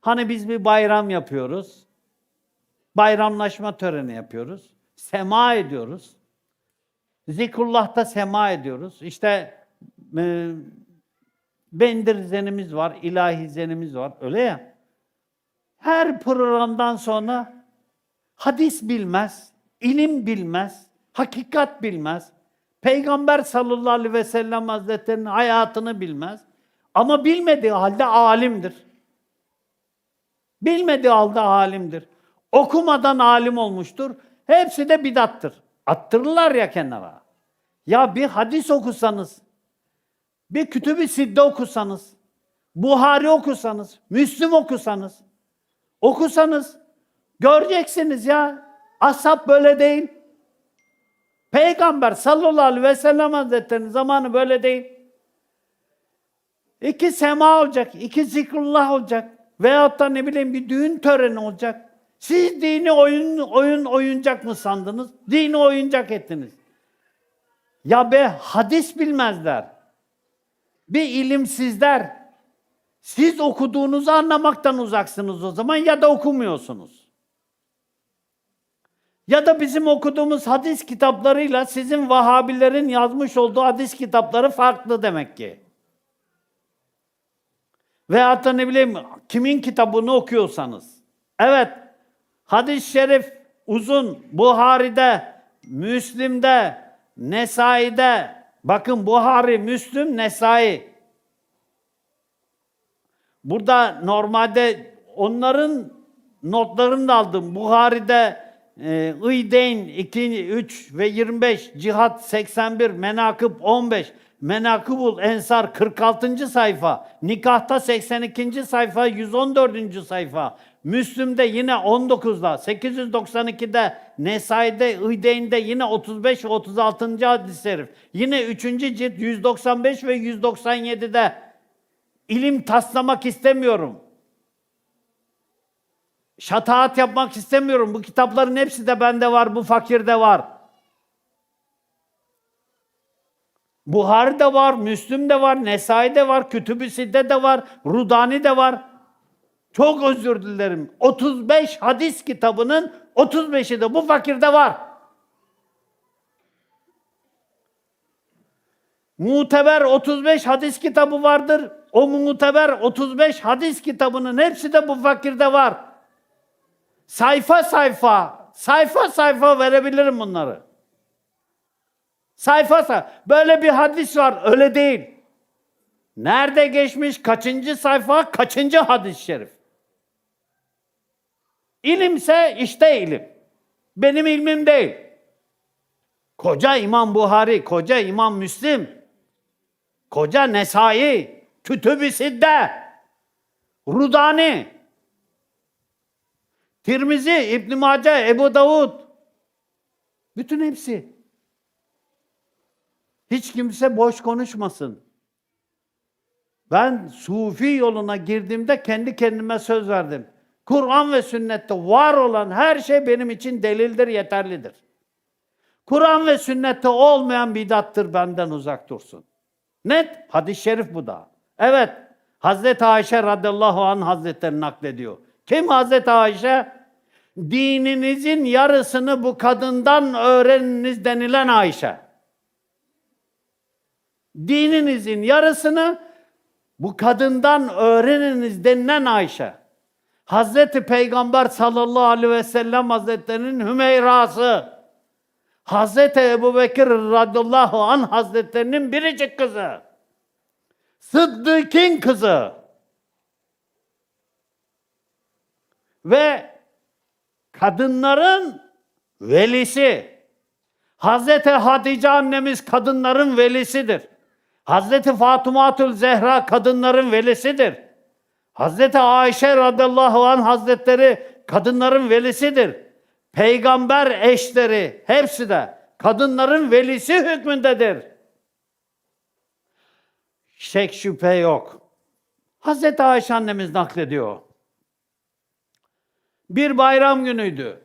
Hani biz bir bayram yapıyoruz. Bayramlaşma töreni yapıyoruz. Sema ediyoruz. Zikrullah'ta sema ediyoruz. İşte e, bendir zenimiz var, ilahi zenimiz var. Öyle ya. Her programdan sonra hadis bilmez, ilim bilmez, hakikat bilmez. Peygamber sallallahu aleyhi ve sellem hazretlerinin hayatını bilmez. Ama bilmediği halde alimdir. Bilmediği halde alimdir. Okumadan alim olmuştur. Hepsi de bidattır. Attırırlar ya kenara. Ya bir hadis okusanız, bir kütüb-i sidde okusanız, Buhari okusanız, Müslüm okusanız, okusanız göreceksiniz ya. Ashab böyle değil. Peygamber sallallahu aleyhi ve sellem hazretlerinin zamanı böyle değil. İki sema olacak, iki zikrullah olacak. Veyahut da ne bileyim bir düğün töreni olacak. Siz dini oyun oyun oyuncak mı sandınız? Dini oyuncak ettiniz. Ya be hadis bilmezler. Bir ilimsizler. Siz okuduğunuzu anlamaktan uzaksınız o zaman ya da okumuyorsunuz. Ya da bizim okuduğumuz hadis kitaplarıyla sizin Vahabilerin yazmış olduğu hadis kitapları farklı demek ki. Veyahut da ne bileyim kimin kitabını okuyorsanız. Evet, hadis-i şerif uzun, Buhari'de, Müslim'de, Nesai'de, bakın Buhari, Müslüm, Nesai. Burada normalde onların notlarını da aldım. Buhari'de e, İdeyn 2, 3 ve 25, Cihat 81, Menakıb 15, Menakıbul Ensar 46. sayfa, Nikahta 82. sayfa, 114. sayfa, Müslüm'de yine 19'da, 892'de, Nesai'de, İdeyn'de yine 35 ve 36. hadis-i şerif. Yine 3. cilt 195 ve 197'de. İlim taslamak istemiyorum. Şataat yapmak istemiyorum. Bu kitapların hepsi de bende var, bu fakirde var. Buhari'de var, Müslüm'de var, Nesai'de var, Kütüb-i Sidde de var, Rudani de var. Çok özür dilerim. 35 hadis kitabının 35'i de bu fakirde var. Muteber 35 hadis kitabı vardır. O muteber 35 hadis kitabının hepsi de bu fakirde var. Sayfa sayfa, sayfa sayfa verebilirim bunları. Sayfa sayfa. Böyle bir hadis var, öyle değil. Nerede geçmiş, kaçıncı sayfa, kaçıncı hadis-i şerif? İlimse işte ilim. Benim ilmim değil. Koca İmam Buhari, koca İmam Müslim, koca Nesai, Kütüb-i Sidde, Rudani, Tirmizi, İbn Mace, Ebu Davud. Bütün hepsi. Hiç kimse boş konuşmasın. Ben sufi yoluna girdiğimde kendi kendime söz verdim. Kur'an ve sünnette var olan her şey benim için delildir, yeterlidir. Kur'an ve sünnette olmayan bidattır benden uzak dursun. Net, hadis-i şerif bu da. Evet, Hazreti Ayşe radıyallahu anh hazretleri naklediyor. Kim Hazreti Ayşe? Dininizin yarısını bu kadından öğreniniz denilen Ayşe. Dininizin yarısını bu kadından öğreniniz denilen Ayşe. Hazreti Peygamber sallallahu aleyhi ve sellem Hazretlerinin Hümeyrası. Hazreti Ebu Bekir radıyallahu anh Hazretlerinin biricik kızı. Sıddık'ın kızı. Ve kadınların velisi. Hazreti Hatice annemiz kadınların velisidir. Hazreti Fatımatül Zehra kadınların velisidir. Hazreti Ayşe radıyallahu anh hazretleri kadınların velisidir. Peygamber eşleri hepsi de kadınların velisi hükmündedir. Şek şüphe yok. Hazreti Ayşe annemiz naklediyor. Bir bayram günüydü.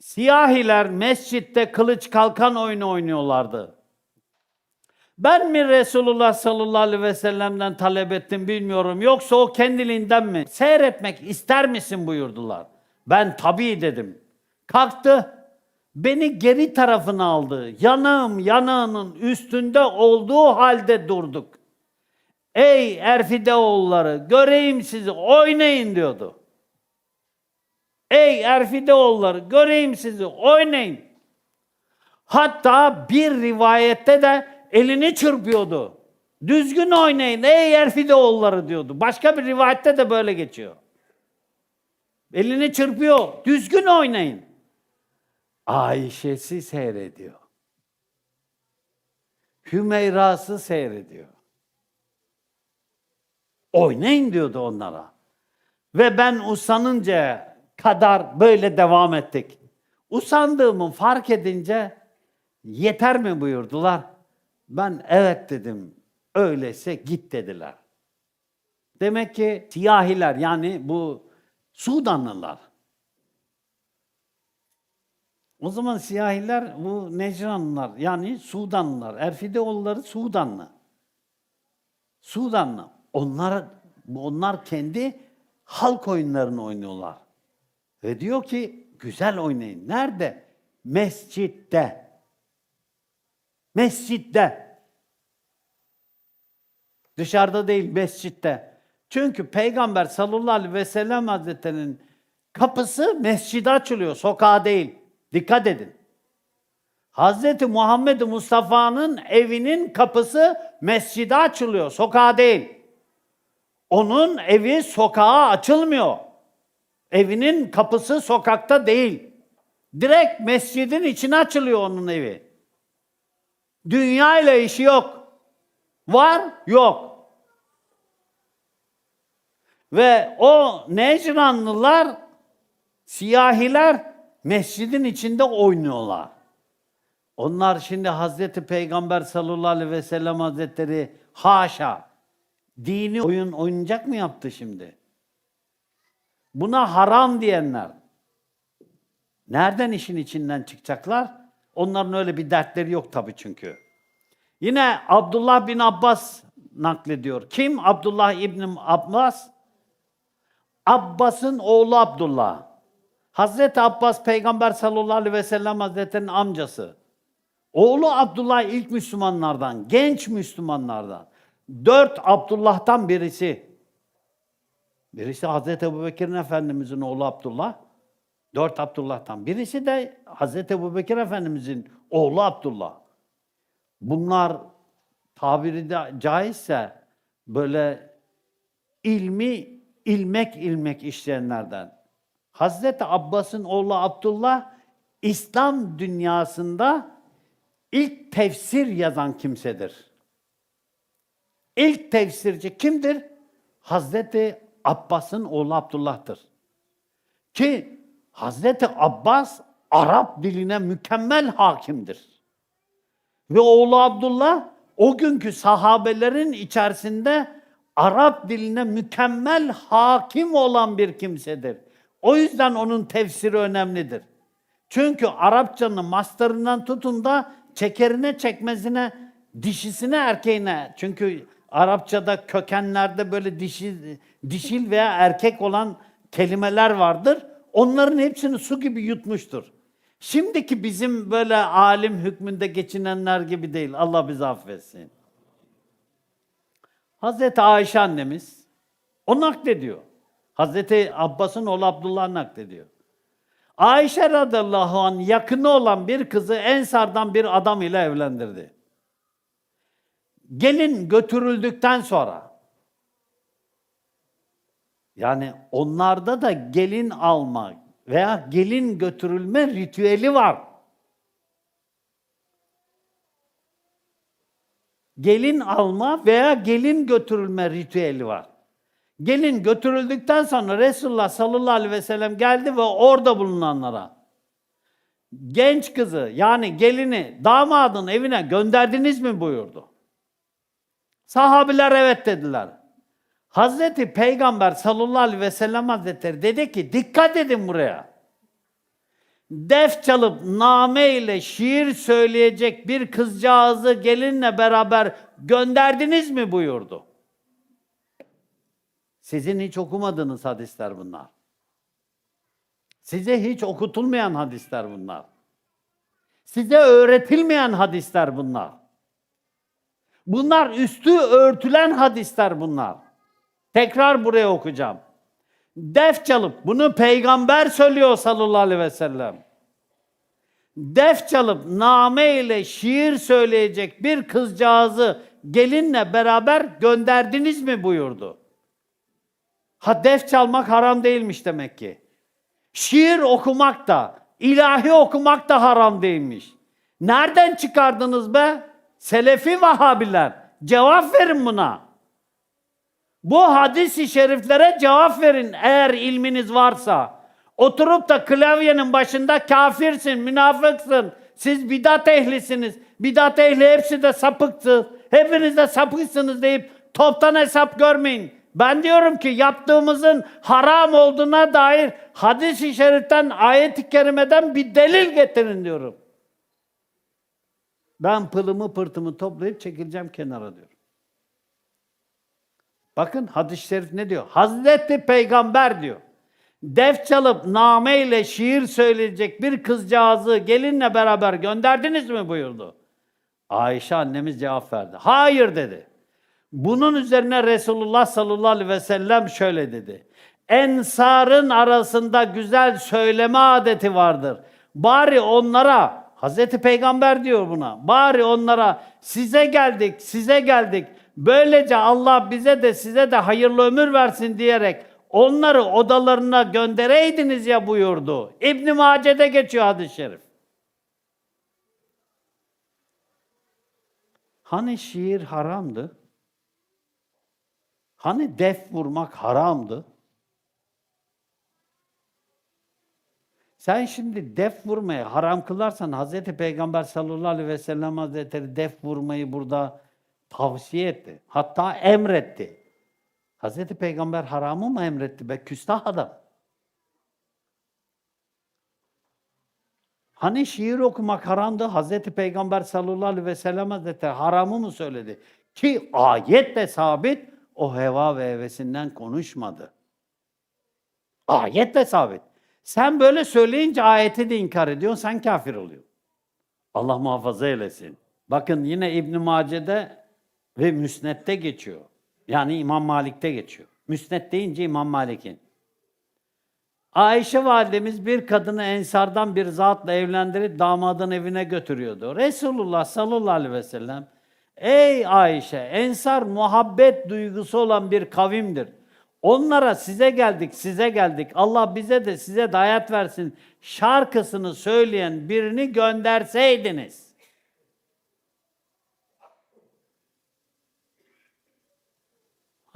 Siyahiler mescitte kılıç kalkan oyunu oynuyorlardı. Ben mi Resulullah sallallahu aleyhi ve sellem'den talep ettim bilmiyorum. Yoksa o kendiliğinden mi? Seyretmek ister misin buyurdular. Ben tabii dedim. Kalktı. Beni geri tarafına aldı. Yanağım yanağının üstünde olduğu halde durduk. Ey Erfideoğulları göreyim sizi oynayın diyordu. Ey Erfideoğulları göreyim sizi oynayın. Hatta bir rivayette de elini çırpıyordu. Düzgün oynayın ey Erfideoğulları diyordu. Başka bir rivayette de böyle geçiyor. Elini çırpıyor. Düzgün oynayın. Ayşe'si seyrediyor. Hümeyra'sı seyrediyor. Oynayın diyordu onlara. Ve ben usanınca kadar böyle devam ettik. Usandığımı fark edince yeter mi buyurdular. Ben evet dedim. Öyleyse git dediler. Demek ki siyahiler yani bu Sudanlılar. O zaman siyahiler bu Necranlılar yani Sudanlılar. Erfideoğulları Sudanlı. Sudanlı. Onlar onlar kendi halk oyunlarını oynuyorlar. Ve diyor ki güzel oynayın. Nerede? Mescitte. Mescitte. Dışarıda değil, mescitte. Çünkü Peygamber sallallahu aleyhi ve sellem hazretlerinin kapısı mescide açılıyor, sokağa değil. Dikkat edin. Hazreti Muhammed Mustafa'nın evinin kapısı mescide açılıyor, sokağa değil. Onun evi sokağa açılmıyor. Evinin kapısı sokakta değil. Direkt mescidin içine açılıyor onun evi. Dünya ile işi yok. Var, yok. Ve o Necranlılar, siyahiler mescidin içinde oynuyorlar. Onlar şimdi Hazreti Peygamber sallallahu aleyhi ve sellem hazretleri haşa dini oyun oynayacak mı yaptı şimdi? Buna haram diyenler nereden işin içinden çıkacaklar? Onların öyle bir dertleri yok tabii çünkü. Yine Abdullah bin Abbas naklediyor. Kim? Abdullah İbni Abbas. Abbas'ın oğlu Abdullah. Hazreti Abbas Peygamber sallallahu aleyhi ve sellem hazretlerinin amcası. Oğlu Abdullah ilk Müslümanlardan, genç Müslümanlardan. Dört Abdullah'tan birisi. Birisi Hazreti Ebubekir'in Efendimizin oğlu Abdullah. Dört Abdullah'tan. Birisi de Hazreti Ebubekir Efendimizin oğlu Abdullah. Bunlar tabiri de caizse böyle ilmi ilmek ilmek işleyenlerden. Hazreti Abbas'ın oğlu Abdullah İslam dünyasında ilk tefsir yazan kimsedir. İlk tefsirci kimdir? Hazreti Abbas'ın oğlu Abdullah'tır. Ki Hazreti Abbas Arap diline mükemmel hakimdir. Ve oğlu Abdullah o günkü sahabelerin içerisinde Arap diline mükemmel hakim olan bir kimsedir. O yüzden onun tefsiri önemlidir. Çünkü Arapçanın mastarından tutun da çekerine çekmezine, dişisine erkeğine. Çünkü Arapçada kökenlerde böyle dişil, dişil veya erkek olan kelimeler vardır. Onların hepsini su gibi yutmuştur. Şimdiki bizim böyle alim hükmünde geçinenler gibi değil. Allah bizi affetsin. Hazreti Ayşe annemiz o naklediyor. Hazreti Abbas'ın oğlu Abdullah naklediyor. Ayşe radıyallahu anh yakını olan bir kızı Ensar'dan bir adam ile evlendirdi. Gelin götürüldükten sonra yani onlarda da gelin alma veya gelin götürülme ritüeli var. Gelin alma veya gelin götürülme ritüeli var. Gelin götürüldükten sonra Resulullah sallallahu aleyhi ve sellem geldi ve orada bulunanlara genç kızı yani gelini damadın evine gönderdiniz mi buyurdu. Sahabiler evet dediler. Hazreti Peygamber sallallahu aleyhi ve sellem hazretleri dedi ki dikkat edin buraya. def çalıp name ile şiir söyleyecek bir kızcağızı gelinle beraber gönderdiniz mi buyurdu. Sizin hiç okumadığınız hadisler bunlar. Size hiç okutulmayan hadisler bunlar. Size öğretilmeyen hadisler bunlar. Bunlar üstü örtülen hadisler bunlar. Tekrar buraya okuyacağım. Def çalıp, bunu peygamber söylüyor sallallahu aleyhi ve sellem. Def çalıp name ile şiir söyleyecek bir kızcağızı gelinle beraber gönderdiniz mi buyurdu. Ha def çalmak haram değilmiş demek ki. Şiir okumak da, ilahi okumak da haram değilmiş. Nereden çıkardınız be? Selefi Vahabiler. Cevap verin buna. Bu hadis-i şeriflere cevap verin eğer ilminiz varsa. Oturup da klavyenin başında kafirsin, münafıksın, siz bidat ehlisiniz. Bidat ehli hepsi de sapıktır. Hepiniz de sapıksınız deyip toptan hesap görmeyin. Ben diyorum ki yaptığımızın haram olduğuna dair hadis-i şeriften, ayet-i kerimeden bir delil getirin diyorum. Ben pılımı pırtımı toplayıp çekileceğim kenara diyorum. Bakın hadis-i şerif ne diyor? Hazreti Peygamber diyor. Def çalıp name ile şiir söyleyecek bir kızcağızı gelinle beraber gönderdiniz mi buyurdu. Ayşe annemiz cevap verdi. Hayır dedi. Bunun üzerine Resulullah sallallahu aleyhi ve sellem şöyle dedi. Ensarın arasında güzel söyleme adeti vardır. Bari onlara, Hazreti Peygamber diyor buna, bari onlara size geldik, size geldik. Böylece Allah bize de size de hayırlı ömür versin diyerek onları odalarına göndereydiniz ya buyurdu. İbn Mace'de geçiyor hadis-i şerif. Hani şiir haramdı? Hani def vurmak haramdı? Sen şimdi def vurmayı haram kılarsan Hazreti Peygamber sallallahu aleyhi ve sellem Hazretleri def vurmayı burada tavsiye etti. Hatta emretti. Hazreti Peygamber haramı mı emretti be küstah adam? Hani şiir okumak haramdı? Hazreti Peygamber sallallahu aleyhi ve sellem Hazretleri haramı mı söyledi? Ki ayetle sabit o heva ve hevesinden konuşmadı. Ayetle sabit. Sen böyle söyleyince ayeti de inkar ediyorsun, sen kafir oluyorsun. Allah muhafaza eylesin. Bakın yine İbn Mace'de ve Müsned'de geçiyor. Yani İmam Malik'te geçiyor. Müsned deyince İmam Malik'in. Ayşe validemiz bir kadını ensardan bir zatla evlendirip damadın evine götürüyordu. Resulullah sallallahu aleyhi ve sellem Ey Ayşe, ensar muhabbet duygusu olan bir kavimdir. Onlara size geldik, size geldik. Allah bize de size de hayat versin. Şarkısını söyleyen birini gönderseydiniz.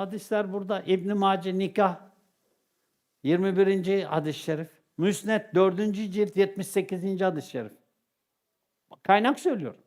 Hadisler burada. İbn Mace nikah 21. hadis-i şerif. Müsned 4. cilt 78. hadis-i şerif. Kaynak söylüyorum.